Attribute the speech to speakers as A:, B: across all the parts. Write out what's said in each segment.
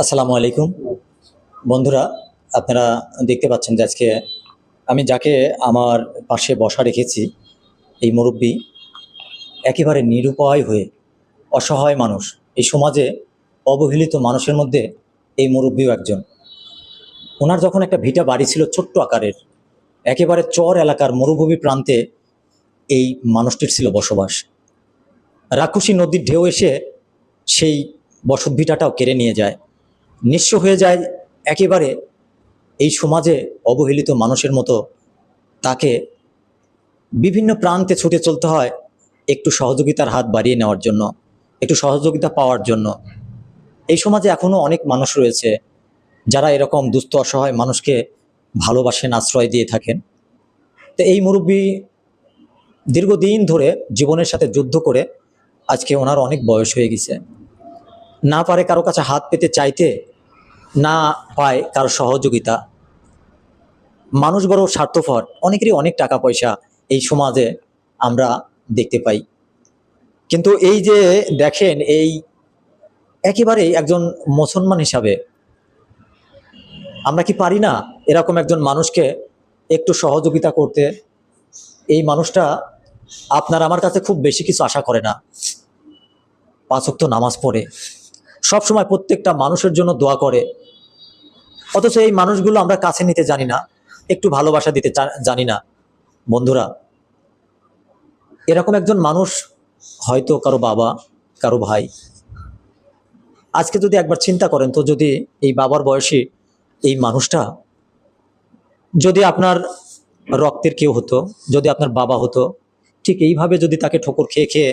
A: আসসালামু আলাইকুম। বন্ধুরা, আপনারা দেখতে পাচ্ছেন যে আজকে আমি যাকে আমার পাশে বসা রেখেছি, এই মুরব্বী একেবারে নিরুপায় হয়ে অসহায় মানুষ, এই সমাজে অবহেলিত মানুষের মধ্যে এই মুরব্বীও একজন। ওনার যখন একটা ভিটা বাড়ি ছিল ছোট্ট আকারের, একেবারে চর এলাকার মরুভূমি প্রান্তে এই মানুষটির ছিল বসবাস। রাক্ষসী নদীর ঢেউ এসে সেই বসত ভিটাটাও কেড়ে নিয়ে যায়। নিঃস্ব হয়ে যায় একেবারে এই সমাজে অবহেলিত মানুষের মতো। তাকে বিভিন্ন প্রান্তে ছুটে চলতে হয় একটু সহযোগিতার হাত বাড়িয়ে নেওয়ার জন্য, একটু সহযোগিতা পাওয়ার জন্য। এই সমাজে এখনও অনেক মানুষ রয়েছে যারা এরকম দুস্থ, অসহায় মানুষকে ভালোবাসেন, আশ্রয় দিয়ে থাকেন। তো এই মুরব্বী দীর্ঘদিন ধরে জীবনের সাথে যুদ্ধ করে আজকে ওনার অনেক বয়স হয়ে গেছে। না পারে কারও কাছে হাত পেতে চাইতে না পায় কারও সহযোগিতা। মানুষ বড় স্বার্থপর, অনেকেরই অনেক টাকা পয়সা এই সমাজে আমরা দেখতে পাই। কিন্তু এই যে দেখেন, এই একেবারেই একজন মুসলমান হিসাবে আমরা কি পারি না এরকম একজন মানুষকে একটু সহযোগিতা করতে? এই মানুষটা আপনার আমার কাছে খুব বেশি কিছু আশা করে না। পাঁচক্ত নামাজ পড়ে। সব সময় প্রত্যেকটা মানুষের জন্য দোয়া করে। অথচ এই মানুষগুলো আমরা কাছে নিতে জানি না, একটু ভালোবাসা দিতে জানি না। বন্ধুরা, এরকম একজন মানুষ হয়তো কারও বাবা, কারও ভাই। আজকে যদি একবার চিন্তা করেন, তো যদি এই বাবার বয়সী এই মানুষটা, যদি আপনার রক্তের কেউ হতো, যদি আপনার বাবা হতো, ঠিক এইভাবে যদি তাকে ঠোকর খেয়ে খেয়ে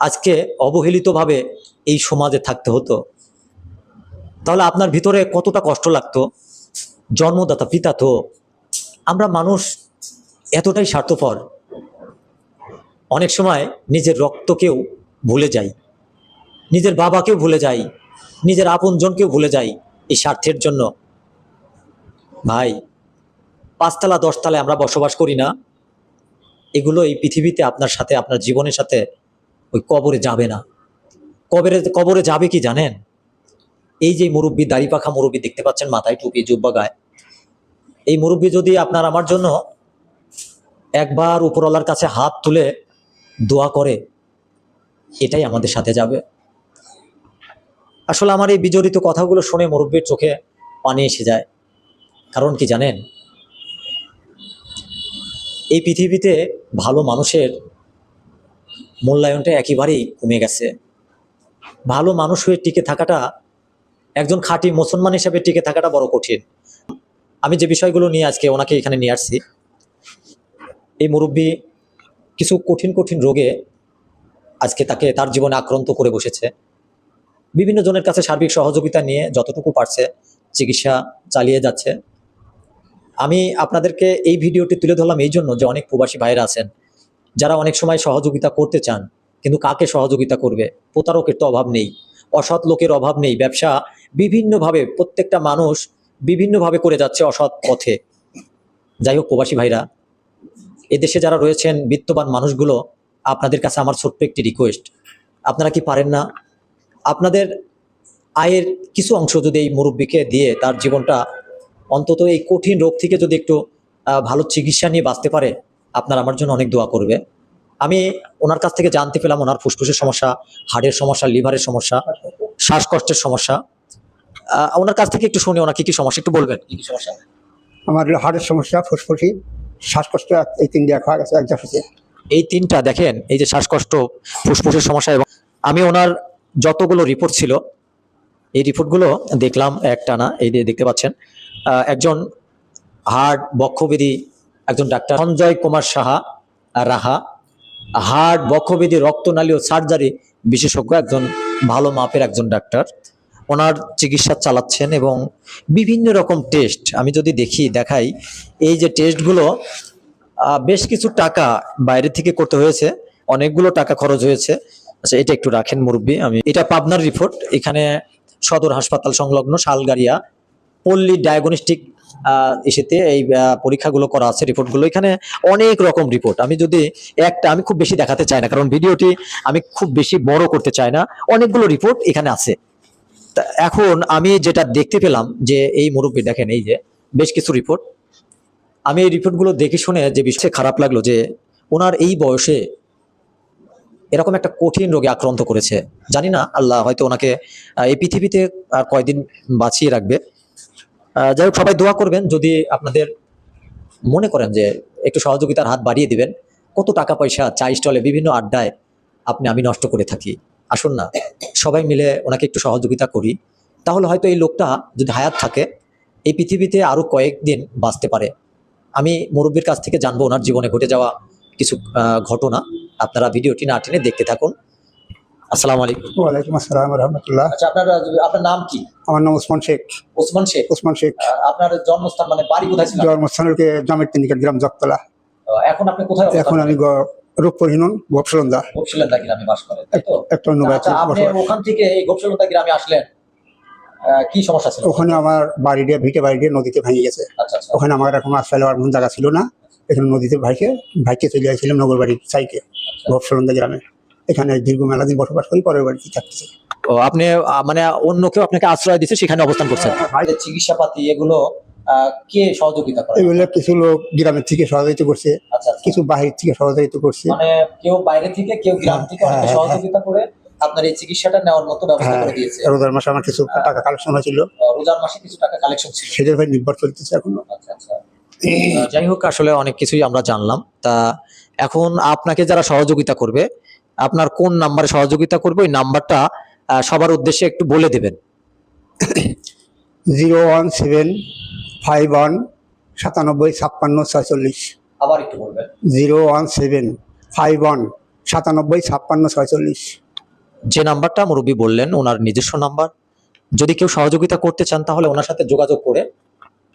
A: আজকে অবহেলিতভাবে এই সমাজে থাকতে হতো তাহলে আপনার ভিতরে কতটা কষ্ট লাগতো? জন্মদাতা, পিতা তো। আমরা মানুষ এতটাই স্বার্থপর। অনেক সময় নিজের রক্তকেও ভুলে যাই। নিজের বাবাকেও ভুলে যাই। নিজের আপনজনকেও ভুলে যাই এই স্বার্থের জন্য। ভাই, পাঁচতলা, দশতলায় আমরা বসবাস করি না। এগুলো এই পৃথিবীতে আপনার সাথে, আপনার জীবনের সাথে ওই কবরে যাবে না। কবরে কবরে যাবে কি জানেন? এই যে মুরব্বী দাড়ি পাখা মুরব্বী দেখতে পাচ্ছেন, মাথায় টুপি, জুব্বা, গায়ে। এই মুরব্বী যদি আপনার আমার জন্য একবার উপরওয়ালার কাছে হাত তুলে দোয়া করে, এটাই আমাদের সাথে যাবে। আসলে আমার এই বিজড়িত কথাগুলো শুনে মুরব্বীর চোখে পানি এসে যায়। কারণ কি জানেন? এই পৃথিবীতে ভালো মানুষের মূল্যায়নটা একেবারেই কমে গেছে। ভালো মানুষ হয়ে টিকে থাকাটা একজন খাঁটি মুসলমান হিসেবে টিকে থাকাটা বড় কঠিন। আমি যে বিষয়গুলো নিয়ে আজকে ওনাকে এখানে নিয়ে আসছি, এই মুরব্বী কিছু কঠিন কঠিন রোগে আজকে তাকে তার জীবনে আক্রান্ত করে বসেছে। বিভিন্ন জনের কাছে সার্বিক সহযোগিতা নিয়ে যতটুকু পারছে চিকিৎসা চালিয়ে যাচ্ছে। আমি আপনাদেরকে এই ভিডিওটি তুলে ধরলাম এই জন্য যে অনেক প্রবাসী ভাইরা আছেন, যারা অনেক সময় সহযোগিতা করতে চান, কিন্তু কাকে সহযোগিতা করবে? প্রতারকের তো অভাব নেই, অসৎ লোকের অভাব নেই, ব্যবসা বিভিন্নভাবে প্রত্যেকটা মানুষ বিভিন্নভাবে করে যাচ্ছে অসৎ পথে। যাই হোক, প্রবাসী ভাইরা, এদেশে যারা রয়েছেন বিত্তবান মানুষগুলো, আপনাদের কাছে আমার ছোট্ট একটি রিকোয়েস্ট আপনারা কি পারেন না? আপনাদের আয়ের কিছু অংশ যদি এই মুরব্বীকে দিয়ে তার জীবনটা অন্তত এই কঠিন রোগ থেকে যদি একটু ভালো চিকিৎসা নিয়ে বাঁচতে পারে, আপনার আমার জন্য অনেক দোয়া করবে। আমি ওনার কাছ থেকে জানতে পেলাম ওনার ফুসফুসের সমস্যা, হাড়ের সমস্যা, লিভারের সমস্যা, শ্বাসকষ্টের সমস্যা। ওনার কাছ থেকে একটু শুনি ওনার কি কি সমস্যা একটু বলবেন। কি কি সমস্যা?
B: আমার হলো হার্টের সমস্যা ফুসফুসি শ্বাসকষ্ট এই তিন দিয়ে খাওয়া গেছে এক হচ্ছে
A: এই তিনটা দেখেন এই যে শ্বাসকষ্ট ফুসফুসের সমস্যা এবং আমি ওনার যতগুলো রিপোর্ট ছিল এই রিপোর্টগুলো দেখলাম একটানা এই দিয়ে দেখতে পাচ্ছেন একজন হার্ট বক্ষবেদী একজন ডাক্তার সঞ্জয় কুমার সাহা রাহা হার্ট বক্ষবেদী রক্তনালী ও সার্জারি বিশেষজ্ঞ একজন ভালো মাপের একজন ডাক্তার। ওনার চিকিৎসা চালাচ্ছেন এবং বিভিন্ন রকম টেস্ট আমি যদি দেখি, দেখাই, এই যে টেস্টগুলো বেশ কিছু টাকা বাইরে থেকে করতে হয়েছে, অনেকগুলো টাকা খরচ হয়েছে। আচ্ছা এটা একটু রাখেন মুরব্বী, আমি, এটা পাবনার রিপোর্ট এখানে সদর হাসপাতাল সংলগ্ন শালগাড়িয়া পল্লী ডায়াগনস্টিক এসেতে এই পরীক্ষাগুলো করা আছে রিপোর্টগুলো এখানে অনেক রকম রিপোর্ট আমি যদি একটা, আমি খুব বেশি দেখাতে চাই না, কারণ ভিডিওটি আমি খুব বেশি বড় করতে চাই না। অনেকগুলো রিপোর্ট এখানে আছে। এখন আমি যেটা দেখতে পেলাম যে এই মুরব্বী দেখেন, এই যে বেশ কিছু রিপোর্ট আমি এই রিপোর্টগুলো দেখে শুনে যে বিষয়ে খারাপ লাগল যে ওনার এই বয়সে এরকম একটা কঠিন রোগে আক্রান্ত করেছে। জানি না, আল্লাহ হয়তো ওনাকে এই পৃথিবীতে আর কয়দিন বাঁচিয়ে রাখবে। যাই হোক, সবাই দোয়া করবেন, যদি আপনাদের মনে করেন যে একটু সহযোগিতার হাত বাড়িয়ে দিবেন, কত টাকা পয়সা চা স্টলে, বিভিন্ন আড্ডায় আপনি, আমি নষ্ট করে থাকি। আসুন না সবাই মিলে ওনাকে একটু সহযোগিতা করি। তাহলে হয়তো এই লোকটা যদি হায়াত থাকে এই পৃথিবীতে আরও কয়েকদিন বাঁচতে পারে। আমি মুরব্বীর কাছ থেকে জানব ওনার জীবনে ঘটে যাওয়া কিছু ঘটনা। আপনারা ভিডিওটি না টেনে দেখতে থাকুন। আসসালামু আলাইকুম।
B: ওয়ালাইকুম আসসালাম রহমতুল্লাহ।
A: আচ্ছা আপনার আপনার নাম কি?
B: আমার নাম ওসমান শেখ।
A: ওসমান শেখ?
B: ওসমান শেখ।
A: আপনার জন্মস্থান মানে বাড়ি কোথায় ছিল
B: জন্মস্থানকে জামের তিনিকের গ্রাম
A: এখন আপনি কোথায়
B: এখন আমি রূপপরিহীন গোপসলন্দা।
A: গ্রামে বাস করেন
B: একটা অন্য
A: আচ্ছা আপনি ওখান থেকে এই গোপশিলন্দা গ্রামে আসলেন কি সমস্যা ছিল?
B: ওখানে আমার বাড়ি দিয়ে ভিটে বাড়ি দিয়ে নদীতে ভেঙে গেছে।
A: আচ্ছা আচ্ছা।
B: ওখানে আমার এখন আশ্রয় লওয়ার কোনো জায়গা ছিল না। এখানে নদীতে ভাইকে ভাইকে চলে আসছিলাম নগর বাড়ির সাইকে গোপসলন্দা গ্রামে। এখানে দীর্ঘ মেলা দিন বসবাস করি পরের বাড়িতে থাকতেছি
A: ও আপনি মানে অন্য কেউ আপনাকে আশ্রয় দিচ্ছে সেখানে অবস্থান করছেন?
B: ভাই-
A: চিকিৎসা পাতি এগুলো কে সহযোগিতা করে?
B: এগুলো কিছু লোক গ্রামের থেকে সহযোগিতা করছে
A: আচ্ছা আচ্ছা।
B: কিছু বাহির থেকে সহযোগিতা করছে।
A: মানে কেউ বাইরে থেকে কেউ গ্রাম থেকে অনেকে
B: হ্যাঁ, হ্যাঁ,
A: সহযোগিতা করে আপনার এই চিকিৎসাটা নেওয়ার মতো ব্যবস্থা
B: হ্যাঁ
A: করে দিয়েছে।
B: রোজার মাসে আমার কিছু টাকা কালেকশন হয়েছিল।
A: রোজার মাসে কিছু টাকা কালেকশন ছিল।
B: সেটার ভাই নির্ভর চলতেছে এখন।
A: আচ্ছা আচ্ছা। যাই হোক আসলে অনেক কিছুই আমরা জানলাম। তা এখন আপনাকে যারা সহযোগিতা করবে আপনার কোন নাম্বারে সহযোগিতা করবে ওই নাম্বারটা সবার উদ্দেশ্যে একটু বলে দেবেন।
B: Zero one seven five one সাতানব্বই ছাপ্পান্ন ছয়চল্লিশ।
A: আবার একটু বলবেন।
B: Zero one seven five one সাতানব্বই ছাপ্পান্ন ছয়চল্লিশ।
A: যে নাম্বারটা মুরব্বী বললেন ওনার নিজস্ব নাম্বার। যদি কেউ সহযোগিতা করতে চান তাহলে ওনার সাথে যোগাযোগ করে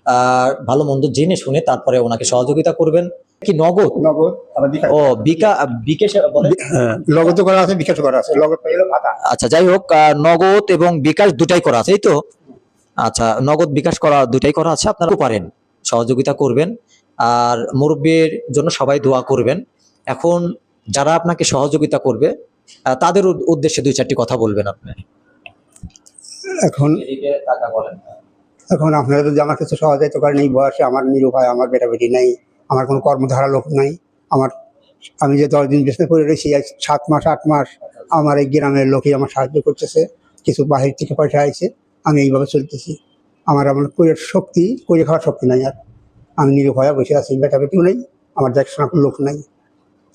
A: আর ভালো মন্দ জেনে শুনে তারপরে ওনাকে সহযোগিতা করবেন। কি নগদ?
B: নগদ। বিকাশ।
A: ও বিকা বিকেশ বলে?
B: হ্যাঁ, করা আছে বিকাশও করা আছে নগদ
A: আচ্ছা যাই হোক নগদ এবং বিকাশ দুটাই করা আছে এই তো? আচ্ছা নগদ বিকাশ করা দুটাই করা আছে আপনারা পারেন সহযোগিতা করবেন আর মুরব্বীর জন্য সবাই দোয়া করবেন। এখন যারা আপনাকে সহযোগিতা করবে তাদের উদ্দেশ্যে দুই চারটি কথা বলবেন আপনি।
B: এখন
A: বলেন।
B: এখন আপনারা যদি আমার কিছু সহযোগিতা করেন এই বয়সে আমার নিরুপায় আমার বেটা বেটি নেই আমার কোনো কর্মধারা লোক নাই আমার আমি যে দশ দিন বেসনে করে রয়েছি সাত মাস আট মাস আমার এই গ্রামের লোকই আমার সাহায্য করতেছে কিছু বাহির থেকে পয়সা আইছে। আমি এইভাবে চলতেছি। আমার আমার করে শক্তি করে খাওয়ার শক্তি নাই আর। আমি নিরুপায় বসে আছি, বেটা বেটিও নেই, আমার দেখাশোনার লোক নাই।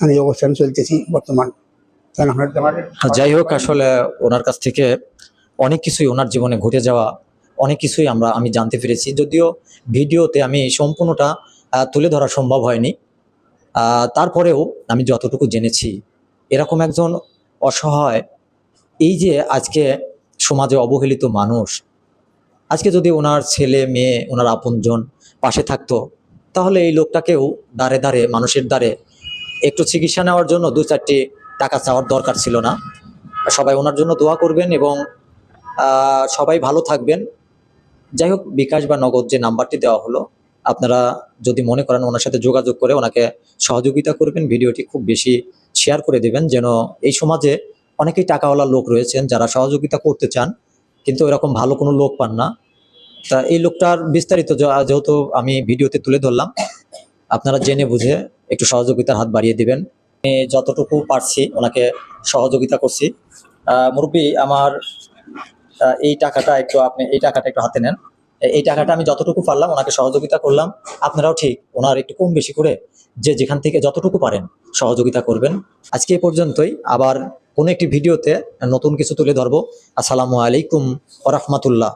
B: আমি এই অবস্থায় আমি চলতেছি বর্তমান। আমার
A: যাই হোক, আসলে ওনার কাছ থেকে অনেক কিছুই ওনার জীবনে ঘটে যাওয়া, অনেক কিছুই আমরা, আমি জানতে পেরেছি। যদিও ভিডিওতে আমি সম্পূর্ণটা তুলে ধরা সম্ভব হয়নি। তারপরেও আমি যতটুকু জেনেছি, এরকম একজন অসহায়, এই যে আজকে সমাজে অবহেলিত মানুষ, আজকে যদি ওনার ছেলে, মেয়ে, ওনার আপনজন পাশে থাকতো, তাহলে এই লোকটাকেও দাঁড়ে দাঁড়ে মানুষের দ্বারে একটু চিকিৎসা নেওয়ার জন্য দু চারটি টাকা চাওয়ার দরকার ছিল না। সবাই ওনার জন্য দোয়া করবেন এবং সবাই ভালো থাকবেন। যাই হোক, বিকাশ বা নগদ যে নাম্বারটি দেওয়া হলো, আপনারা যদি মনে করেন ওনার সাথে যোগাযোগ করে ওনাকে সহযোগিতা করবেন, ভিডিওটি খুব বেশি শেয়ার করে দেবেন, যেন এই সমাজে অনেকেই টাকাওয়ালা লোক রয়েছেন যারা সহযোগিতা করতে চান, কিন্তু এরকম ভালো কোনো লোক পান না। তা এই লোকটার বিস্তারিত যেহেতু আমি ভিডিওতে তুলে ধরলাম, আপনারা জেনে বুঝে একটু সহযোগিতার হাত বাড়িয়ে দিবেন। আমি যতটুকু পারছি ওনাকে সহযোগিতা করছি। মুরব্বী, আমার এই টাকাটা একটু আপনি, এই টাকাটা একটু হাতে নেন। এই টাকাটা আমি যতটুকু পারলাম ওনাকে সহযোগিতা করলাম। আপনারাও ঠিক, ওনার একটু কম বেশি করে যে যেখান থেকে যতটুকু পারেন সহযোগিতা করবেন। আজকে এ পর্যন্তই, আবার কোনো একটি ভিডিওতে নতুন কিছু তুলে ধরবো। আসসালামু আলাইকুম ওরহমতুল্লাহ